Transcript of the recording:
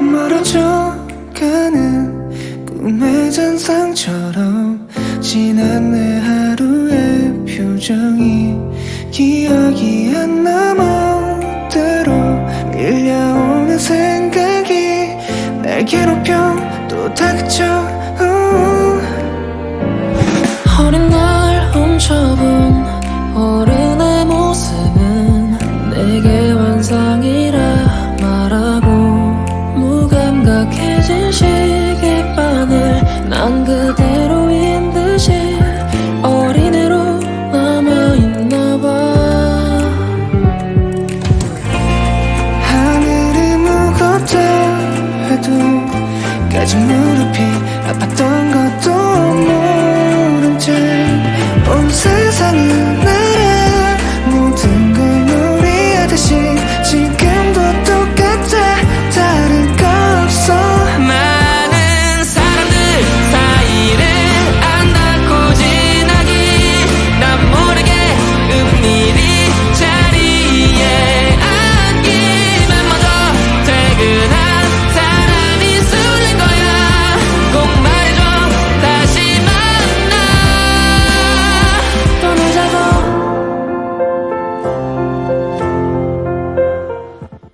멀어져 가는 꿈의 잔상처럼 지난 내 하루의 표정이 기억이 안 남아 때로 밀려오는 생각이 날 괴롭혀 또 닥쳐. 음. 무감각해진 시계바늘 난 그대로인 듯이 어린애로 남아있나봐. 하늘이 무겁다 해도 까진 무릎이 아팠던 것도 모른 채 온 세상은 나를 모든